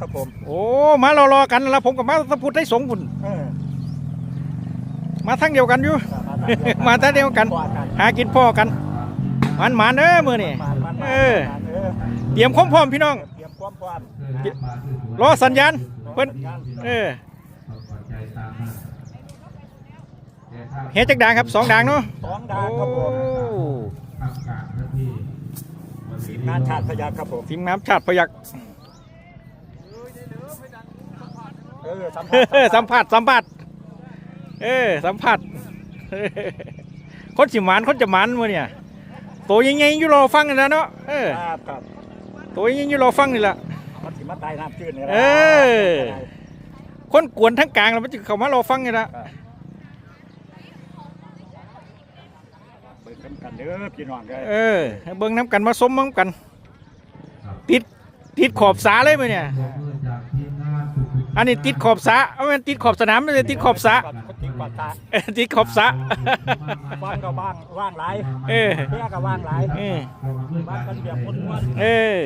ครับผมโอ้มารอๆกันแล้วผมกับมาสะพุทธให้สงฆ์พุ่นเออมาทั้งเดียวกันอยู่ มาทั้งเดียวกันว่ากันหากินพ่อกันมันหมานเด้อมื้อนี่มามามาเออเออเตรียมความพร้อมพี่น้องเตรียมความพร้อมรอสัญญาณเพิ่นเออเฮ็ดจักด่างครับสองด่างเนาะสองดางครับผมทีมงานชาติพยัคฆ์ครับผมทีมงานชาติพยัก เออสัมภาษณ์สัมภาษณ์สัมภาษณ์เออสัมภาษณ์คนสิหมานคนจะหมานมื้อเนี่ยโตยังไงอยู่รอฟังนี่แหละเนาะเออครับครับโตยังไงอยู่รอฟังนี่แหละมันสิมาตายน้ำจืดนี่แหละเออคนกวนทั้งกลางแล้วมันจะเข้ามารอฟังนี่ละเปิดกันกันเด้อพี่น้องเด้อเออให้เบิ่งน้ำกันมาสมน้ำกัน ติดติดขอบสาเลยมั้ยเนี่ย อันนี้ติดขอบสาเอาแม่นติดขอบสนามไม่ใช่ติดขอบสาติดกว่าตาเออติดขอบสาว่างก็ว่างว่างหลายเออเพี้ยก็ว่างหลายเออว่างกันแบบม้วนเออ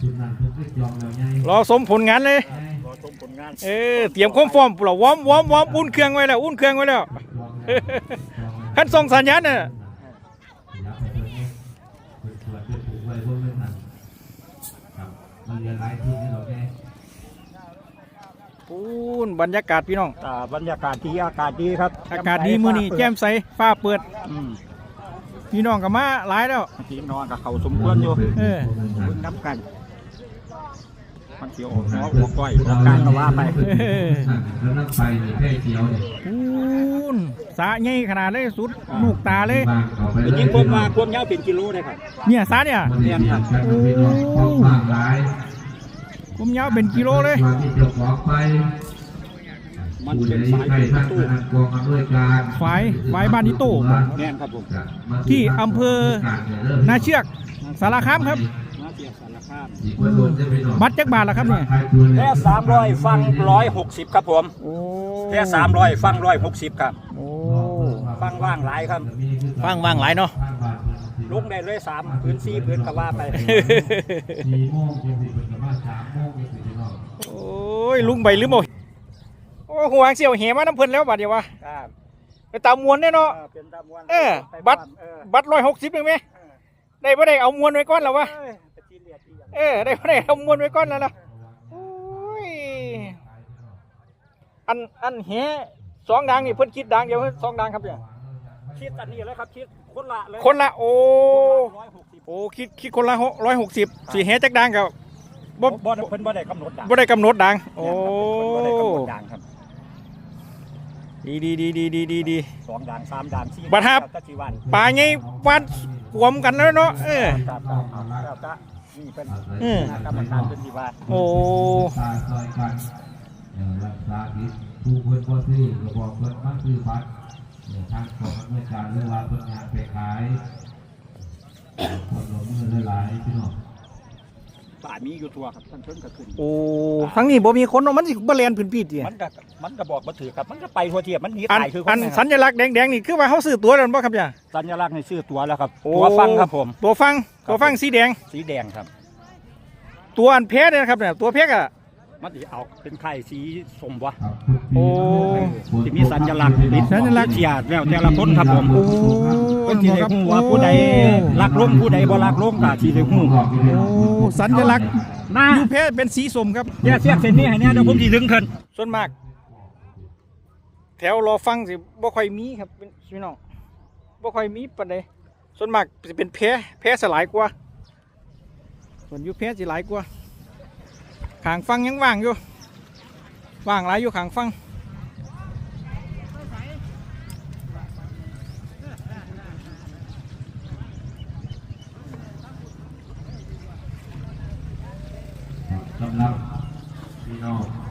จุดนั้นเพิ่นก็ยอมแล้วไงรอสมผลงานเลยๆรอชมผลงานเออเตรียมความพร้อมเราวอร์มวอร์มวอร์มอุ่นเครื่องไว้แล้วอุ่นเครื่องไว้แล้วขั้นส่งสัญญาณน่ะอยากให้เพิ่นเนี่ยเพิ่นตรวจเพิ่นผูกไว้เบิ่งเรื่องนั้นครับมันเรียนหลายที่นี่หรอกแก ปูนบรรยากาศพี่น้อง อ่าบรรยากาศดีอากาศดีครับอากาศดีมื้อนี้แจ่มใสฟ้าเปิด อืมพี่น้องก็มาหลายแล้ว พี่น้องกับเขาสมควรอยู่เออเบิ่งน้ำกันมันเสียวออกหัวหัวก้อยหัวกลางก็ว่าไปเออแล้วนั่งไปนี่แค่เขียวนี่ปูนสาใหญ่ขนาดเลยสุดลูกตาเลยบางเข้าไปจริงๆผมมาความยาวเป็นกิโลเลยครับ เนี่ยสาเนี่ย มันเรียนกันครับพี่น้องของบางหลาย ผมยาวเป็นกิโลเลยว่าที่เจ้าของไปมันเป็นสายผู้ใดเป็นให้ท่านตู้คณะกองอำนวยการฝายฝายบ้านนิโต้แน่นครับผมที่อำเภอนาเชือกสารคามครับมาเสียสารคามบัตรจักบาทละครับเนี่ยแค่สามร้อยฟังร้อยหกสิบครับผมโอ้แค่สามร้อยฟังร้อยหกสิบครับโอ้ฟังว่างหลายครับว่างว่างหลายเนาะ ลุกได้เลยสามพื้นสี่พื้นก็ว่าไป สี่โมงเย็นสิเป็นประมาณสามโมงเย็นสิพี่น้องโอ้ยลุงใบลืมเอาโอ้หัวเสี่ยวเหมาน้ำเพิ่นแล้วบัดเดียววะครับไปตามมวนแน่เนาะ เออเป็นตามวันเออไปบัตร เออบัตรร้อยหกสิบเองไหมเออได้บ่ได้เอามวนไว้ก่อนแล้ววะเอ้ยไปจีนเรียดอีกอย่างเออได้บ่ได้เอามวนไว้ก่อนแล้วล่ะโอ้ยอันอันแหสองดังนี่เพิ่นคิดดังเดียวเพิ่นสองดังครับเนี่ย คิดอันนี้เลยครับคิดคนละเลยคนละโอ้ร้อยหกสิบโอ้คิดคิดคนละร้อยหกสิบสี่แหจักดังกับบ่บ่บ่เพิ่นบ่ได้กำหนดดังบ่ได้กำหนดดังโอ้เพิ่นบ่ได้กำหนดดังครับดีดีดีดีดีดีดีสองดังสามดังสี่บัดครับตะจีวันป่าไงวันขวมกันแล้วเนาะเออครับครับครับครับครับนี่เป็นอืมคณะกรรมการเป็นที่ว่าโอ้ตาซอยกันเอ่อรักษาผิดผู้เพิ่นบ่ซื้อก็บอกเพิ่นมาซื้อบัตรเนี่ย ทางกองอำนวยการเรื่องว่าเพิ่นงานไปขายเอ่อคนลงมือหลายๆพี่น้องป่ามีอยู่ทั่วครับท่านเพิ่นก็ขึ้นโอ้ทั้งนี้บ่มีคนเนาะมันสิบ่แล่นพื้นที่ติมันก็มันก็บอกบ่ถือครับมันก็ไปทั่วเทียบมันหนีอันตายคือคอันนนะคสัรับญลักษณ์แดงๆนี่คือว่าเฮาซื้อตั๋วแล้วบ่ครับเนี่ยสัญลักษณ์ในชื่อตัวแล้วครับโอ้ตัวฟังครับผมตัวฟังตัวฟังสีแดงสีแดงครับ ตัวอันเพชรเนี่ยนะครับเนี่ยตัวเพชรอะ มันสิเอาเป็นไข่สีส้มวะครับทุกปีโอ้ที่มีสัญลักษณ์ติดสัญลักษณ์เทียดแล้วแต่ละคนครับผมโอ้เพิ่นสิได้ฮู้ว่าผู้ใดรักลงผู้ใดบ่รักลงก็สิได้ฮู้โอ้สัญลักษณ์หน้ายูเพชรเป็นสีส้มครับเนี่ยเสียกเส้นนี้ให้แน่เดี๋ยวผมสิดึงขึ้นส่วนมาก แถวรอฟังสิบ่ค่อยมีครับเป็นพี่น้องบ่ค่อยมีปานใดส่วนมากสิเป็นแพรแพรสลายกว่าส่วนอยูแพรสิหลายกว่า ขางฟังยังว่างอยู่ว่างหลายอยู่ขางฟังสำหรับพี่น้อง